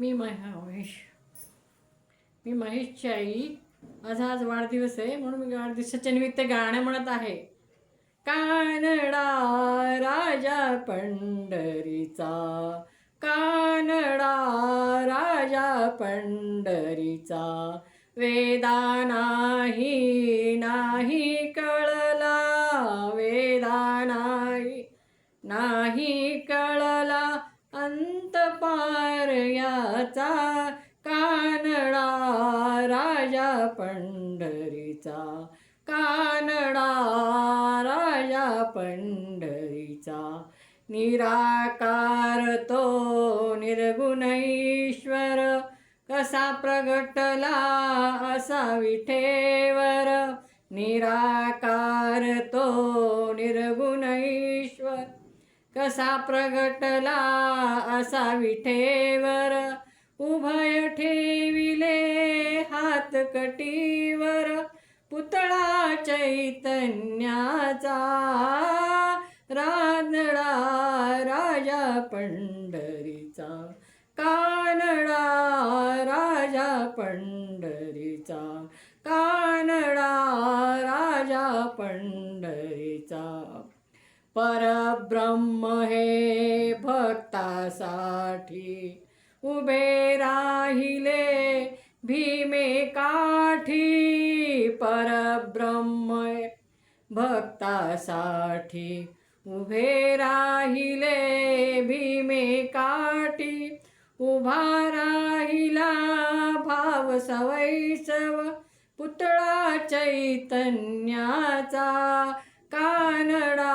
मी महेश. मी महेशची आई माझा आज वाढदिवस आहे म्हणून मी वाढदिवसाच्या निमित्त गाणं म्हणत आहे. कानडा राजा पंढरीचा. कानडा राजा पंढरीचा. वेदा नाही नाही कळला वेदा नाही नाही कळला. अंत पार याचा कानडा राजा पंढरीचा. कानडा राजा पंढरीचा. निराकार तो निर्गुण ईश्वर. कसा प्रगटला असा विठेवर निराकार तो निर्गुण ईश्वर. कसा प्रगटला असा विठेवर? उभय ठेविले हात कटीवर. पुतळा चैतन्याचा रानडा राजा पंढरीचा. कानडा राजा पंढरीचा. कानडा राजा पंढ परब्रह्म हे भक्तासाठी उभे राहिले भीमे काठी परब्रह्म भक्तासाठी उभे राहिले भीमे काठी उभा राहिला भाव सवैसव पुतळा चैतन्याचा कानडा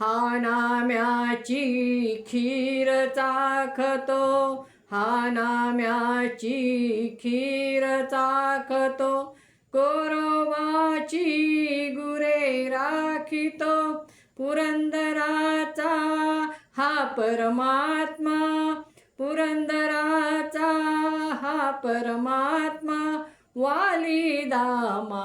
हा नाम्याची खीर चाखतो हा नाम्याची खीर चाखतो कोरोबाची गुरे राखितो पुरंदराचा हा परमात्मा पुरंदराचा हा परमात्मा वाली दामा